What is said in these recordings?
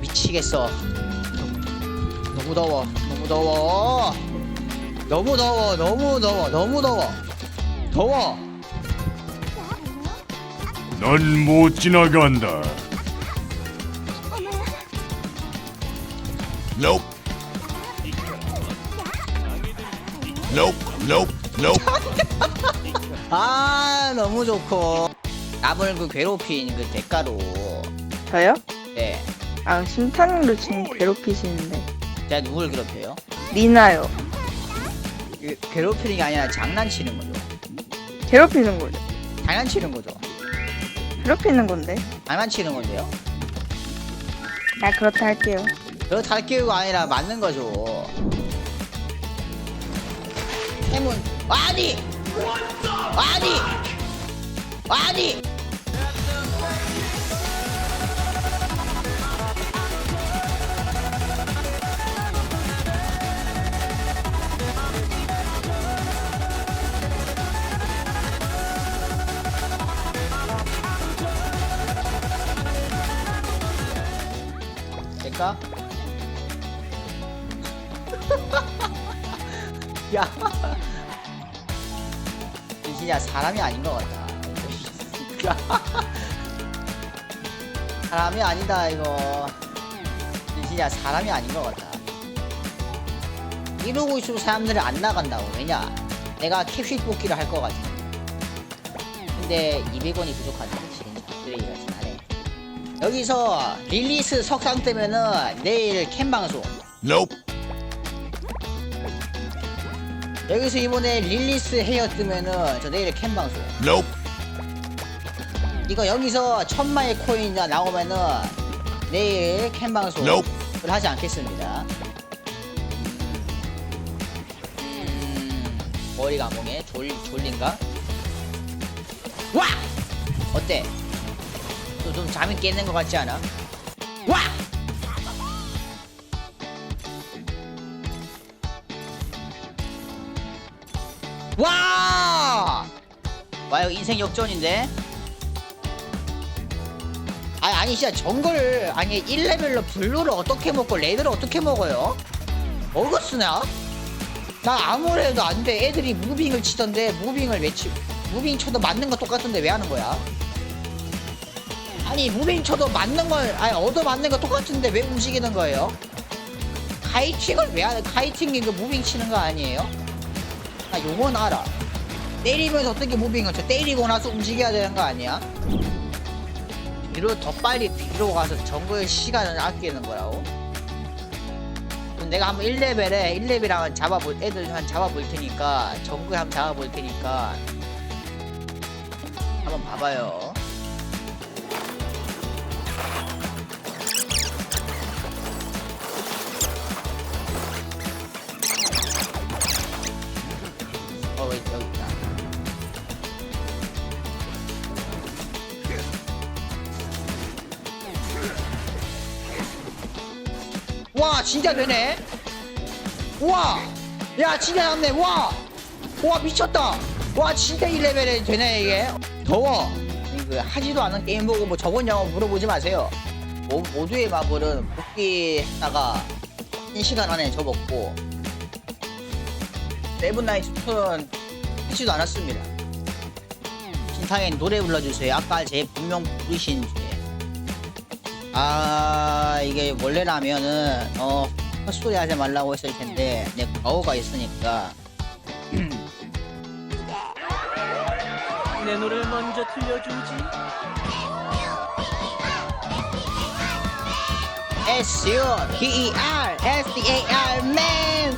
미치겠어. 너무 더워. 너무 더워. 너무 더워. 너무 더워. 너무 더워. 더워. 넌 못 지나간다. Nope. Nope. Nope. Nope. 아 너무 좋고 남을 그 괴롭힌 그 대가로 저요? 네 아 심탄으로 지금 괴롭히시는데 제가 누굴 괴롭혀요? 리나요 그 괴롭히는 게 아니라 장난치는 거죠. 괴롭히는 거죠 장난치는 거죠. 괴롭히는 건데 장난치는 건데요. 아 그렇다 할게요 그렇다 할 기회가 아니라 맞는 거죠. 해문 아니 아니 아니 될까? 야. 이 진짜 사람이 아닌 것 같다. 사람이 아니다, 이거. 이 진짜 사람이 아닌 것 같다. 이러고 있으면 사람들이 안 나간다고. 왜냐? 내가 캡슐 뽑기를 할 것 같아. 근데 200원이 부족하네. 여기서 릴리스 석상 뜨면은 내일 캠 방송. Nope. 여기서 이번에 릴리스 헤어 뜨면은 저 내일 캠 방송. Nope. 이거 여기서 천마의 코인 나오면은 내일 캠 방송을 Nope. 하지 않겠습니다. 음, 머리가 안 보네. 졸 졸린가? 와! 어때? 또 좀 잠이 깨는 것 같지 않아? 와! 와! 와 이거 인생 역전인데? 아니 아니 진짜 정글 아니 1레벨로 블루를 어떻게 먹고 레드를 어떻게 먹어요? 먹었으나? 나 아무래도 안 돼. 애들이 무빙을 치던데 무빙을 왜 치? 무빙 쳐도 맞는 거 똑같은데 왜 하는 거야? 아니 무빙 쳐도 맞는 걸 아니 얻어 맞는 거 똑같은데 왜 움직이는 거예요? 카이팅을 왜 하는? 카이팅이 그 무빙 치는 거 아니에요? 아 요건 알아. 때리면서 어떻게 무빙을 쳐? 때리고 나서 움직여야 되는 거 아니야? 뒤로 더 빨리 뒤로 가서 정글 시간을 아끼는 거라고? 내가 한번 1레벨에 1레벨 한번 잡아볼 애들 한 잡아볼 테니까 정글 한번 잡아볼 테니까 한번 봐봐요. 와 진짜 되네. 우와. 야 진짜 잡네. 와. 와 미쳤다. 와 진짜 1레벨에 되네 이게. 더워. 이거 하지도 않은 게임 보고 뭐 저거냐고 물어보지 마세요. 모, 모두의 마블은 복귀했다가 1시간 안에 접었고 세븐나이트 2는 하지도 않았습니다. 신상에 노래 불러주세요. 아까 제 분명 부르신 아 이게 원래라면은 어 헛소리 하지 말라고 했을 텐데 내 과오가 있으니까 내 노래를 먼저 들려주지. S U P E R S D A R man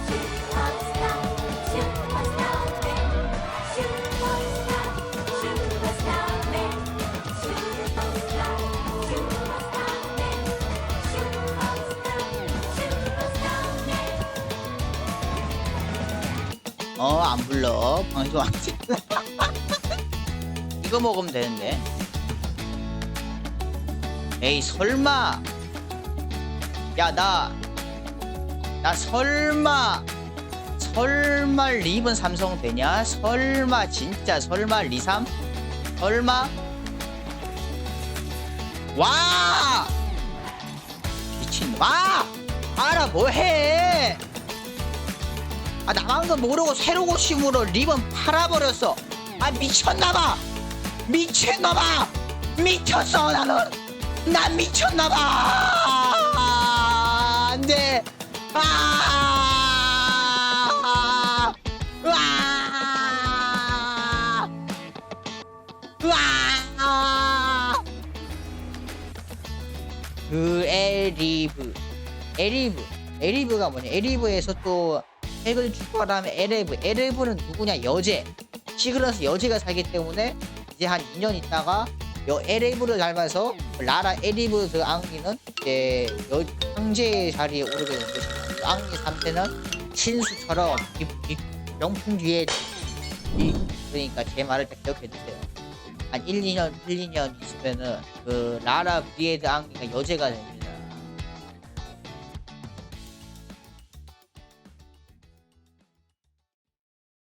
어 안 불러 방송 안 돼. 이거 먹으면 되는데 에이 설마 야 나 나 설마 설마 립은 삼성 되냐? 설마 진짜 설마 리삼? 설마? 와! 미친 아 알아 뭐해 아 나만 거 모르고 새로 고심으로 리본 팔아버렸어. 아 미쳤나봐. 미쳤나봐. 미쳤어 나는. 난 미쳤나봐. 안돼 아. 으아. 으아. 그 에리브. 에리브. 에리브가 뭐냐? 에리브에서 또 핵을 추가하면 에레브 에레브는 누구냐? 여제. 시그러스 여제가 살기 때문에 이제 한 2년 있다가 여 에레브를 닮아서 라라 에리브 그 앙리는 이제 여 황제의 자리에 오르게 된 것입니다. 그 앙리 3세는 신수처럼 이, 이 명품 뒤에 이, 그러니까 제 말을 딱 기억해 주세요. 한 1, 2년 1, 2년 있으면은 그 라라 브리에드 앙리가 여제가 됩니다